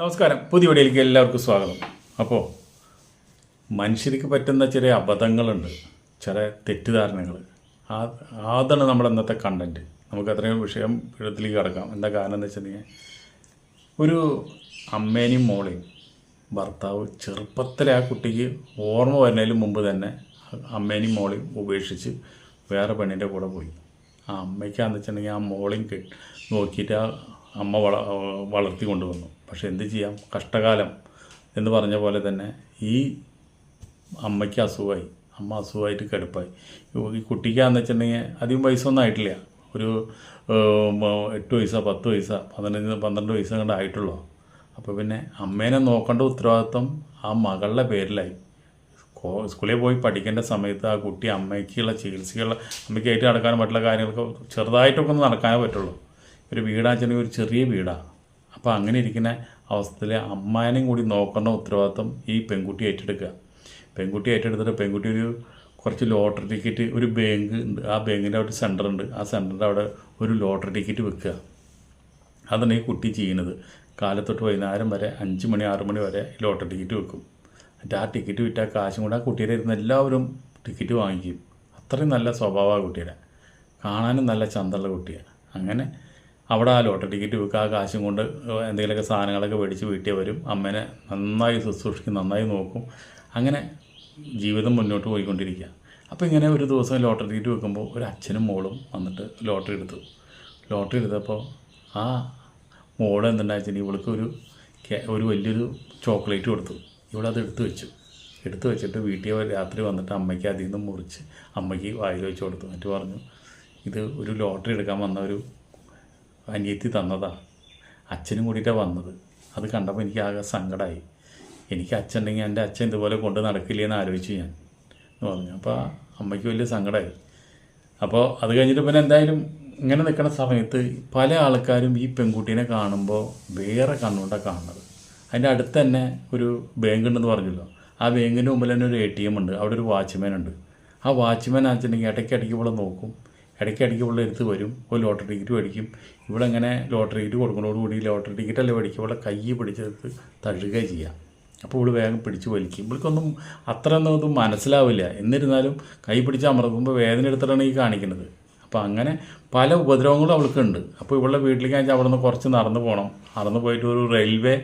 നമസ്കാരം. പുതിയ വീഡിയോയിലേക്ക് എല്ലാവർക്കും സ്വാഗതം. അപ്പോൾ മനുഷ്യർക്ക് പറ്റുന്ന ചെറിയ അബദ്ധങ്ങളുണ്ട്. ചില തെറ്റിദ്ധാരണകൾ ആ അതാണ് നമ്മുടെ ഇന്നത്തെ കണ്ടന്റ് നമുക്ക് അത്രയും വിഷയം എഴുത്തിലേക്ക് കിടക്കാം. എന്താ കാരണം എന്ന് വെച്ചിട്ടുണ്ടെങ്കിൽ ഒരു അമ്മേനെയും മോളെയും ഭർത്താവ് ചെറുപ്പത്തിലെ ആ കുട്ടിക്ക് ഓർമ്മ വരുന്നതിന് മുമ്പ് തന്നെ അമ്മേനെയും മോളെയും ഉപേക്ഷിച്ച് വേറെ പെണ്ണിന്റെ കൂടെ പോയി. ആ അമ്മയ്ക്കാന്ന് വെച്ചിട്ടുണ്ടെങ്കിൽ ആ മോളെയും നോക്കിയിട്ട് ആ അമ്മ വള വളർത്തി കൊണ്ടുവന്നു. പക്ഷെ എന്ത് ചെയ്യാം? കഷ്ടകാലം എന്ന് പറഞ്ഞ പോലെ തന്നെ ഈ അമ്മയ്ക്ക് അസുഖമായി. അമ്മ അസുഖമായിട്ട് കടുപ്പായി. ഈ കുട്ടിക്കാന്ന് വെച്ചിട്ടുണ്ടെങ്കിൽ അധികം വയസ്സൊന്നും ആയിട്ടില്ല. ഒരു എട്ട് വയസ്സ പത്ത് വയസ്സ പതിനഞ്ച് പന്ത്രണ്ട് വയസ്സ് കണ്ട് ആയിട്ടുള്ളൂ. അപ്പോൾ പിന്നെ അമ്മേനെ നോക്കേണ്ട ഉത്തരവാദിത്വം ആ മകളുടെ പേരിലായി. സ്കൂളിൽ പോയി പഠിക്കേണ്ട സമയത്ത് ആ കുട്ടി അമ്മയ്ക്കുള്ള ചികിത്സയുള്ള അമ്മയ്ക്കായിട്ട് നടക്കാൻ പറ്റുള്ള കാര്യങ്ങളൊക്കെ ചെറുതായിട്ടൊക്കെ ഒന്ന് നടക്കാനേ പറ്റുള്ളൂ. ഒരു വീടാച്ചെങ്കിൽ ഒരു ചെറിയ വീടാണ് അപ്പോൾ അങ്ങനെ ഇരിക്കുന്ന അവസ്ഥയിൽ അമ്മാനെയും കൂടി നോക്കേണ്ട ഉത്തരവാദിത്വം ഈ പെൺകുട്ടി ഏറ്റെടുക്കുക. പെൺകുട്ടി ഏറ്റെടുത്തിട്ട് പെൺകുട്ടി ഒരു കുറച്ച് ലോട്ടറി ടിക്കറ്റ് ഒരു ബാങ്ക് ഉണ്ട്. ആ ബാങ്കിന്റെ അവിടെ സെന്റർ ഉണ്ട്. ആ സെന്ററിന്റെ അവിടെ ഒരു ലോട്ടറി ടിക്കറ്റ് വെക്കുക. അതാണ് ഈ കുട്ടി ചെയ്യുന്നത്. കാലത്തൊട്ട് വൈകുന്നേരം വരെ അഞ്ച് മണി ആറ് മണി വരെ ലോട്ടറി ടിക്കറ്റ് വെക്കും. എന്നിട്ട് ആ ടിക്കറ്റ് വിറ്റാൽ കാശും കൂടെ ആ കുട്ടിയുടെ ഇരുന്ന് എല്ലാവരും ടിക്കറ്റ് വാങ്ങിക്കും. അത്രയും നല്ല സ്വഭാവമാണ് കുട്ടിയുടെ. കാണാനും നല്ല ചന്തമുള്ള കുട്ടിയാണ്. അങ്ങനെ അവിടെ ആ ലോട്ടറി ടിക്കറ്റ് വെക്കുക ആ കാശും കൊണ്ട് എന്തെങ്കിലുമൊക്കെ സാധനങ്ങളൊക്കെ മേടിച്ച് വീട്ടിൽ വരും. അമ്മേനെ നന്നായി ശുശ്രൂഷിക്കും നന്നായി നോക്കും. അങ്ങനെ ജീവിതം മുന്നോട്ട് പോയിക്കൊണ്ടിരിക്കുക. അപ്പോൾ ഇങ്ങനെ ഒരു ദിവസം ലോട്ടറി ടിക്കറ്റ് വെക്കുമ്പോൾ ഒരു അച്ഛനും മോളും വന്നിട്ട് ലോട്ടറി എടുത്തു. ലോട്ടറി എടുത്തപ്പോൾ ആ മോൾ എന്തുണ്ടാച്ചാൽ ഇവൾക്ക് ഒരു ഒരു വലിയൊരു ചോക്ലേറ്റ് കൊടുത്തു. ഇവളത് എടുത്തു വെച്ചു. എടുത്തു വെച്ചിട്ട് വീട്ടിൽ രാത്രി വന്നിട്ട് അമ്മയ്ക്ക് അതിൽ നിന്ന് മുറിച്ച് അമ്മയ്ക്ക് വായിൽ വെച്ച് കൊടുത്തു. എന്നിട്ട് പറഞ്ഞു ഇത് ഒരു ലോട്ടറി എടുക്കാൻ വന്ന ഒരു അനിയത്തി തന്നതാ. അച്ഛനും കൂടിയിട്ടാണ് വന്നത്. അത് കണ്ടപ്പോൾ എനിക്ക് ആകെ സങ്കടമായി എനിക്ക് അച്ഛൻ ഉണ്ടെങ്കിൽ എന്റെ അച്ഛൻ ഇതുപോലെ കൊണ്ട് നടക്കില്ലേ എന്ന് ആലോചിച്ചു ഞാൻ എന്ന് പറഞ്ഞു. അപ്പോൾ അമ്മയ്ക്ക് വലിയ സങ്കടമായി അപ്പോൾ അത് കഴിഞ്ഞിട്ട് പിന്നെ എന്തായാലും ഇങ്ങനെ നിൽക്കുന്ന സമയത്ത് പല ആൾക്കാരും ഈ പെൺകുട്ടീനെ കാണുമ്പോൾ വേറെ കണ്ണുകൊണ്ടാണ് കാണുന്നത്. അതിന്റെ അടുത്ത് തന്നെ ഒരു ബാങ്ക് ഉണ്ടെന്ന് പറഞ്ഞല്ലോ. ആ ബാങ്കിന്റെ മുമ്പിൽ തന്നെ ഒരു എ ടി എം ഉണ്ട്. അവിടെ ഒരു വാച്ച്മാൻ ഉണ്ട്. ആ വാച്ച്മാൻ ആണെന്നുണ്ടെങ്കിൽ ഇടയ്ക്ക് ഇടയ്ക്ക് ഇവിടെ നോക്കും. ഇടയ്ക്ക് ഉള്ള എടുത്ത് വരും. ഒരു ലോട്ടറി ടിക്കറ്റ് മേടിക്കും. ഇവിടെ ഇങ്ങനെ ലോട്ടറി ടിക്കറ്റ് കൊടുക്കുന്നതോടുകൂടി ലോട്ടറി ടിക്കറ്റ് അല്ലേ മേടിക്കും ഇവിടെ കൈ പിടിച്ചെടുത്ത് തഴുകുക ചെയ്യാം. അപ്പോൾ ഇവിടെ വേഗം പിടിച്ച് വലിക്കും. ഇവർക്കൊന്നും അത്ര ഒന്നും മനസ്സിലാവില്ല. എന്നിരുന്നാലും കൈ പിടിച്ച് അമർക്കുമ്പോൾ വേദന എടുത്തിട്ടാണ് ഈ കാണിക്കുന്നത്. അപ്പോൾ അങ്ങനെ പല ഉപദ്രവങ്ങളും അവൾക്കുണ്ട് അപ്പോൾ ഇവളുടെ വീട്ടിലേക്ക് വെച്ചാൽ അവിടെ നിന്ന് കുറച്ച് നടന്നു പോകണം. നടന്നു പോയിട്ട് ഒരു റെയിൽവേ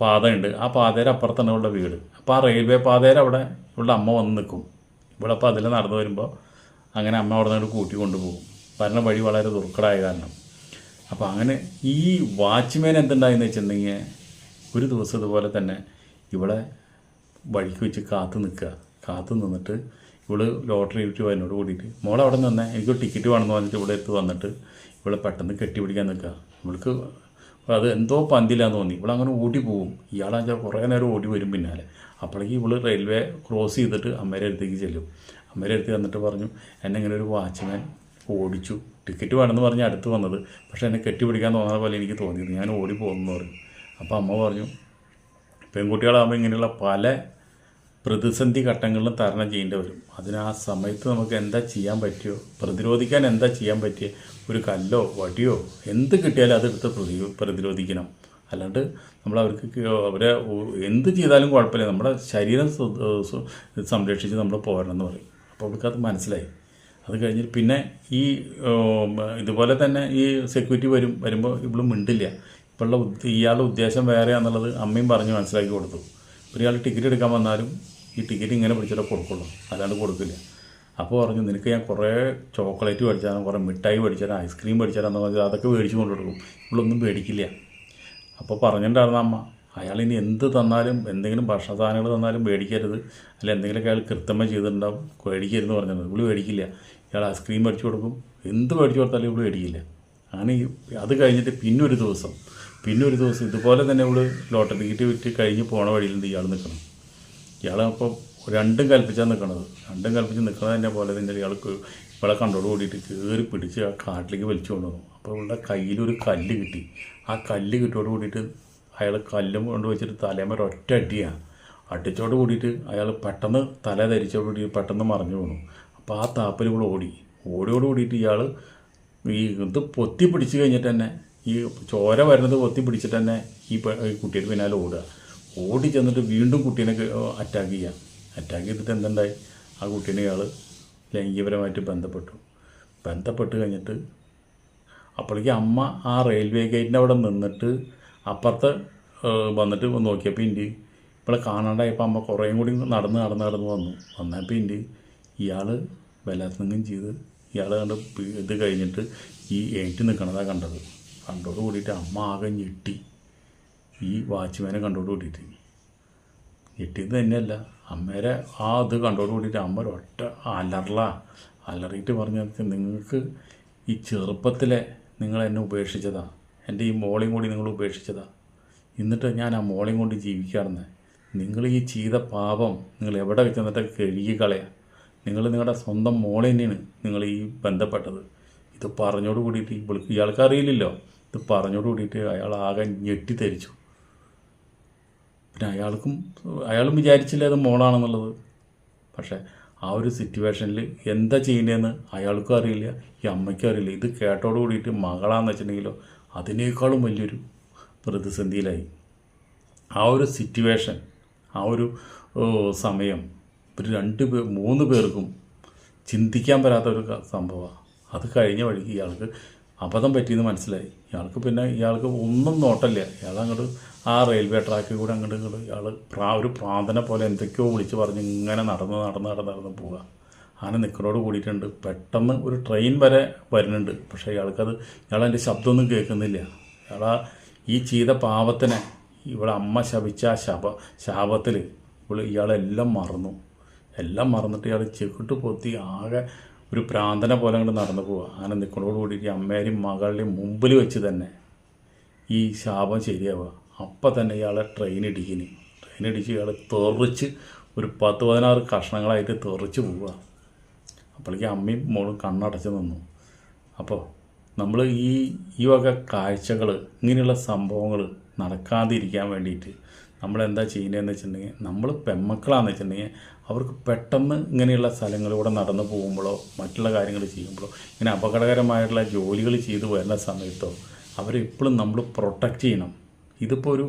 പാതയുണ്ട്. ആ പാതയുടെ അപ്പുറത്താണ് ഇവളുടെ വീട്. അപ്പോൾ ആ റെയിൽവേ പാതയുടെ അവിടെ ഇവളുടെ അമ്മ വന്ന് നിൽക്കും. ഇവിടെ അപ്പോൾ അതിൽ നടന്നു വരുമ്പോൾ അങ്ങനെ അമ്മ അവിടെ നിന്ന് കൂട്ടി കൊണ്ടുപോകും. വരണ വഴി വളരെ ദുർഘടമായ കാരണം. അപ്പോൾ അങ്ങനെ ഈ വാച്ച്മാൻ എന്തുണ്ടായെന്ന് വെച്ചിട്ടുണ്ടെങ്കിൽ ഒരു ദിവസം ഇതുപോലെ തന്നെ ഇവിടെ വഴിക്ക് വെച്ച് കാത്തു നിൽക്കുക. കാത്തു നിന്നിട്ട് ഇവൾ ലോട്ടറി വിറ്റ് എന്നോട് കൂടിയിട്ട് മോളെ അവിടെ നിന്നേ എനിക്ക് ടിക്കറ്റ് വേണമെന്ന് പറഞ്ഞിട്ട് ഇവിടെ എടുത്ത് വന്നിട്ട് ഇവളെ പെട്ടെന്ന് കെട്ടിപ്പിടിക്കാൻ നിൽക്കുക. ഇവൾക്ക് അത് എന്തോ പന്തില്ലാന്ന് തോന്നി. ഇവളങ്ങനെ ഓടി പോവും. ഇയാളാച്ചാൽ കുറേ നേരം ഓടി വരും പിന്നാലെ. അപ്പോഴേക്ക് ഇവൾ റെയിൽവേ ക്രോസ് ചെയ്തിട്ട് അമ്മേരെ അടുത്തേക്ക് ചെല്ലും. അമ്മേരെ അടുത്ത് വന്നിട്ട് പറഞ്ഞു എന്നെ ഇങ്ങനെ ഒരു വാച്ച്മാൻ ഓടിച്ചു. ടിക്കറ്റ് വേണമെന്ന് പറഞ്ഞ് അടുത്ത് വന്നത്. പക്ഷേ എന്നെ കെട്ടിപ്പിടിക്കാൻ തോന്നുന്ന പോലെ എനിക്ക് തോന്നിയത്. ഞാൻ ഓടി പോകുന്നു പറഞ്ഞു. അപ്പോൾ അമ്മ പറഞ്ഞു പെൺകുട്ടികളാകുമ്പോൾ ഇങ്ങനെയുള്ള പല പ്രതിസന്ധി ഘട്ടങ്ങളിലും തരണം ചെയ്യേണ്ടി വരും. അതിന് ആ സമയത്ത് നമുക്ക് എന്താ ചെയ്യാൻ പറ്റിയോ? പ്രതിരോധിക്കാൻ എന്താ ചെയ്യാൻ പറ്റിയ? ഒരു കല്ലോ വടിയോ എന്ത് കിട്ടിയാലും അതെടുത്ത് പ്രതി പ്രതിരോധിക്കണം. അല്ലാണ്ട് നമ്മൾ അവർക്ക് അവരെ എന്ത് ചെയ്താലും കുഴപ്പമില്ല. നമ്മുടെ ശരീരം സംരക്ഷിച്ച് നമ്മൾ പോരണം എന്ന് പറയും. അപ്പോൾ അവർക്കത് മനസ്സിലായി. അത് കഴിഞ്ഞിട്ട് പിന്നെ ഈ ഇതുപോലെ തന്നെ ഈ സെക്യൂരിറ്റി വരും വരുമ്പോൾ ഇവൾ മിണ്ടില്ല. ഇപ്പോഴുള്ള ഇയാളുടെ ഉദ്ദേശം വേറെയാണെന്നുള്ളത് അമ്മയും പറഞ്ഞ് മനസ്സിലാക്കി കൊടുത്തു. ഒരു ഇയാൾ ടിക്കറ്റ് എടുക്കാൻ വന്നാലും ഈ ടിക്കറ്റ് ഇങ്ങനെ പിടിച്ചിട്ടേ കൊടുക്കുള്ളൂ. അല്ലാണ്ട് കൊടുക്കില്ല. അപ്പോൾ പറഞ്ഞു നിനക്ക് ഞാൻ കുറേ ചോക്ലേറ്റ് മേടിച്ചാൽ കുറേ മിഠായി മേടിച്ചാലും ഐസ്ക്രീം മേടിച്ചാലെന്ന് പറഞ്ഞാൽ അതൊക്കെ മേടിച്ച് കൊണ്ടു കൊടുക്കും ഇവളൊന്നും മേടിക്കില്ല. അപ്പോൾ പറഞ്ഞിട്ടുണ്ടായിരുന്നു അമ്മ അയാൾ ഇനി എന്ത് തന്നാലും എന്തെങ്കിലും ഭക്ഷണ സാധനങ്ങൾ തന്നാലും മേടിക്കരുത്. അല്ല എന്തെങ്കിലുമൊക്കെ അയാൾ കൃത്യമായി ചെയ്തിട്ടുണ്ടാവും. മേടിക്കരുതെന്ന് പറഞ്ഞത് ഇവിടെ മേടിക്കില്ല. ഇയാൾ ഐസ്ക്രീം മേടിച്ചു കൊടുക്കും. എന്ത് മേടിച്ചു കൊടുത്താലും ഇവിടെ മേടിക്കില്ല. അങ്ങനെ അത് കഴിഞ്ഞിട്ട് പിന്നൊരു ദിവസം പിന്നൊരു ദിവസം ഇതുപോലെ തന്നെ ഇവിടെ ലോട്ടറി ടിക്കറ്റ് വിറ്റ് കഴിഞ്ഞ് പോണ വഴിയിലുണ്ട് ഇയാൾ നിൽക്കണം ഇയാൾ അപ്പോൾ രണ്ടും കൽപ്പിച്ചാണ് നിൽക്കണത് രണ്ടും കൽപ്പിച്ച് നിൽക്കണതിന്റെ പോലെ തന്നെ ഇയാൾക്ക് ഇവളെ കണ്ടോട് കൂടിയിട്ട് കയറി പിടിച്ച് ആ കാട്ടിലേക്ക് വലിച്ചു കൊണ്ടുവന്നു. അപ്പോൾ ഇവളുടെ കയ്യിലൊരു കല്ല് കിട്ടി. ആ കല്ല് കിട്ടിയോട് കൂടിയിട്ട് അയാൾ കല്ലും കൊണ്ട് വെച്ചിട്ട് തലേമേൽ ഒറ്റ അടിയാണ് അടിച്ചോട് കൂടിയിട്ട് അയാൾ പെട്ടെന്ന് തല ധരിച്ചോട് പെട്ടെന്ന് മറിഞ്ഞു വീണു അപ്പോൾ ആ താപ്പിൽ ഇവിടെ ഓടി. ഓടിയോട് കൂടിയിട്ട് ഇയാൾ ഈ ഇത് പൊത്തി കഴിഞ്ഞിട്ട് തന്നെ ഈ ചോര വരുന്നത് പൊത്തി പിടിച്ചിട്ട് തന്നെ ഈ കുട്ടിയുടെ പിന്നാലെ ഓടുക. ഓടി ചെന്നിട്ട് വീണ്ടും കുട്ടീനെ അറ്റാക്ക് ചെയ്യുക അറ്റാക്ക് ചെയ്തിട്ട് എന്തുണ്ടായി? ആ കുട്ടീനെ ഇയാൾ ലൈംഗികപരമായിട്ട് ബന്ധപ്പെട്ടു. ബന്ധപ്പെട്ട് കഴിഞ്ഞിട്ട് അപ്പോഴേക്കും അമ്മ ആ റെയിൽവേ ഗേറ്റിന്റെ അവിടെ നിന്നിട്ട് അപ്പുറത്ത് വന്നിട്ട് നോക്കിയപ്പോൾ ഇന്റെ ഇവിടെ കാണാണ്ടായപ്പോൾ അമ്മ കുറേയും കൂടി നടന്ന് നടന്ന് നടന്ന് വന്നു. വന്നപ്പോൾ ഇന്റെ ഇയാൾ ബലാത്സംഗം ചെയ്ത് ഇയാൾ കണ്ട് ഇത് കഴിഞ്ഞിട്ട് ഈ ഏറ്റ് നിൽക്കണതാണ് കണ്ടത്. കണ്ടോട് കൂടിയിട്ട് അമ്മ ആകെ ഞെട്ടി. ഈ വാച്ച്മാനെ കണ്ടോട് കൂടിയിട്ട്. ഞെട്ടിയത് തന്നെയല്ല അമ്മേരെ ആ ഇത് കണ്ടോട് കൂടിയിട്ട് അമ്മ ഒരൊറ്റ അലറല. അലറിയിട്ട് പറഞ്ഞു നിങ്ങൾക്ക് ഈ ചെറുപ്പത്തിലെ നിങ്ങൾ എന്നെ ഉപേക്ഷിച്ചതാ. എന്റെ ഈ മോളെയും കൂടി നിങ്ങൾ ഉപേക്ഷിച്ചതാ. എന്നിട്ട് ഞാൻ ആ മോളെയും കൊണ്ട് ജീവിക്കാറുണ്ട് നിങ്ങൾ ഈ ചെയ്ത പാപം നിങ്ങൾ എവിടെ ചെന്നിട്ട് കഴുകി കളയാം. നിങ്ങൾ നിങ്ങളുടെ സ്വന്തം മോളെ തന്നെയാണ് നിങ്ങൾ ഈ ബന്ധപ്പെട്ടത്. ഇത് പറഞ്ഞോട് കൂടിയിട്ട് ഇവൾക്ക് ഇയാൾക്ക് അറിയില്ലല്ലോ. ഇത് പറഞ്ഞോട് കൂടിയിട്ട് അയാൾ ആകെ ഞെട്ടിത്തരിച്ചു പിന്നെ അയാൾക്കും അയാളും വിചാരിച്ചില്ല അത് മോളാണെന്നുള്ളത്. പക്ഷേ ആ ഒരു സിറ്റുവേഷനിൽ എന്താ ചെയ്യേണ്ടതെന്ന് അയാൾക്കും അറിയില്ല ഈ അമ്മയ്ക്കും അറിയില്ല. ഇത് കേട്ടോട് കൂടിയിട്ട് മകളാന്ന് വെച്ചിട്ടുണ്ടെങ്കിലോ അതിനേക്കാളും വലിയൊരു പ്രതിസന്ധിയിലായി. ആ ഒരു സിറ്റുവേഷൻ ആ ഒരു സമയം ഒരു രണ്ട് പേർ മൂന്ന് പേർക്കും ചിന്തിക്കാൻ പറ്റാത്ത ഒരു സംഭവമാണ് അത് കഴിഞ്ഞ വഴിക്ക് ഇയാൾക്ക് അബദ്ധം പറ്റിയെന്ന് മനസ്സിലായി. ഇയാൾക്ക് പിന്നെ ഇയാൾക്ക് ഒന്നും നോട്ടല്ല ഇയാൾ അങ്ങോട്ട് ആ റെയിൽവേ ട്രാക്കിൽ കൂടെ അങ്ങോട്ട് ഇങ്ങോട്ട് ഇയാൾ പ്രാ ഒരു പ്രാന്തനെ പോലെ എന്തൊക്കെയോ വിളിച്ച് പറഞ്ഞ് ഇങ്ങനെ നടന്ന് നടന്ന് നടന്ന് നടന്ന് പോവുക അങ്ങനെ നിൽക്കുന്നതോട് കൂടിയിട്ടുണ്ട്. പെട്ടെന്ന് ഒരു ട്രെയിൻ വരെ വരുന്നുണ്ട്. പക്ഷേ ഇയാൾക്കത് ഇയാളതിന്റെ ശബ്ദമൊന്നും കേൾക്കുന്നില്ല. ഇയാളാ ഈ ചെയ്ത പാവത്തിനെ ഇവിടെ അമ്മ ശപിച്ച ശപ ശാപത്തിൽ ഇവൾ ഇയാളെല്ലാം മറന്നു. എല്ലാം മറന്നിട്ട് ഇയാൾ ചെക്കിട്ട് പൊത്തി ആകെ ഒരു പ്രാന്തന പോലെ അങ്ങോട്ട് നടന്നു പോവുക ആന നിൽക്കുന്നതോട് കൂടിയിട്ട് അമ്മേരെയും മകളുടെയും മുമ്പിൽ വെച്ച് തന്നെ ഈ ശാപം ശരിയാവുക അപ്പം തന്നെ ഇയാളെ ട്രെയിൻ ഇടിക്കുന്നു ട്രെയിൻ ഇടിച്ച് ഇയാൾ തെറിച്ച് ഒരു പത്ത് പതിനാറ് കഷ്ണങ്ങളായിട്ട് തെറിച്ച് പോവുക അപ്പോഴേക്കും അമ്മയും മോളും കണ്ണടച്ച് നിന്നു. അപ്പോൾ നമ്മൾ ഈ ഈ വക കാഴ്ചകൾ ഇങ്ങനെയുള്ള സംഭവങ്ങൾ നടക്കാതിരിക്കാൻ വേണ്ടിയിട്ട് നമ്മൾ എന്താ ചെയ്യുന്നതെന്ന് വെച്ചിട്ടുണ്ടെങ്കിൽ നമ്മൾ പെമ്മക്കളാണെന്ന് വെച്ചിട്ടുണ്ടെങ്കിൽ അവർക്ക് പെട്ടെന്ന് ഇങ്ങനെയുള്ള സ്ഥലങ്ങളിലൂടെ നടന്നു പോകുമ്പോഴോ മറ്റുള്ള കാര്യങ്ങൾ ചെയ്യുമ്പോഴോ ഇങ്ങനെ അപകടകരമായിട്ടുള്ള ജോലികൾ ചെയ്തു വരുന്ന സമയത്തോ അവരെ ഇപ്പോഴും നമ്മൾ പ്രൊട്ടക്റ്റ് ചെയ്യണം. ഇതിപ്പോൾ ഒരു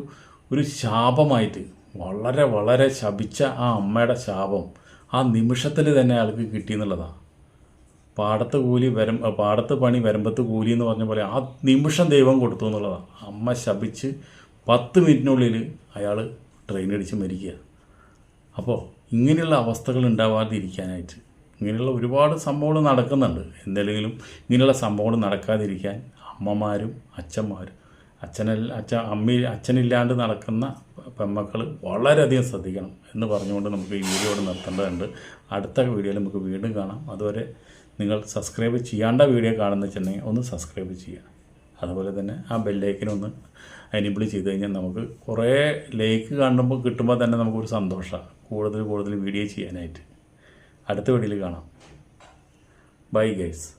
ഒരു ശാപമായിട്ട് വളരെ വളരെ ശപിച്ച ആ അമ്മയുടെ ശാപം ആ നിമിഷത്തിൽ തന്നെ ആൾക്ക് കിട്ടിയെന്നുള്ളതാണ് പാടത്ത് കൂലി വരം പാടത്ത് പണി വരമ്പത്ത് കൂലി എന്ന് പറഞ്ഞ പോലെ ആ നിമിഷം ദൈവം കൊടുത്തു എന്നുള്ളതാണ് അമ്മ ശപിച്ച് പത്ത് മിനിറ്റിനുള്ളിൽ അയാൾ ട്രെയിൻ അടിച്ച് മരിക്കുക. അപ്പോൾ ഇങ്ങനെയുള്ള അവസ്ഥകൾ ഉണ്ടാവാതിരിക്കാനായിട്ട് ഇങ്ങനെയുള്ള ഒരുപാട് സംഭവങ്ങൾ നടക്കുന്നുണ്ട്. എന്തെങ്കിലും ഇങ്ങനെയുള്ള സംഭവങ്ങൾ നടക്കാതിരിക്കാൻ അമ്മമാരും അച്ഛന്മാരും അച്ഛനല്ല അച്ഛൻ അമ്മി അച്ഛനില്ലാണ്ട് നടക്കുന്ന പെമ്മക്കൾ വളരെയധികം ശ്രദ്ധിക്കണം എന്ന് പറഞ്ഞുകൊണ്ട് നമുക്ക് ഈ വീഡിയോ ഇവിടെ നിർത്തേണ്ടതുണ്ട്. അടുത്ത വീഡിയോയിൽ നമുക്ക് വീണ്ടും കാണാം. അതുവരെ നിങ്ങൾ സബ്സ്ക്രൈബ് ചെയ്യാണ്ട വീഡിയോ കാണുന്ന വെച്ചിട്ടുണ്ടെങ്കിൽ ഒന്ന് സബ്സ്ക്രൈബ് ചെയ്യുക. അതുപോലെ തന്നെ ആ ബെല്ലൈക്കിനൊന്ന് എനേബിൾ ചെയ്ത് കഴിഞ്ഞാൽ നമുക്ക് കുറേ ലൈക്ക് കാണുമ്പോൾ കിട്ടുമ്പോൾ തന്നെ നമുക്കൊരു സന്തോഷമാണ്. കൂടുതൽ കൂടുതൽ വീഡിയോ ചെയ്യാനായിട്ട്. അടുത്ത വീഡിയോയിൽ കാണാം. Bye guys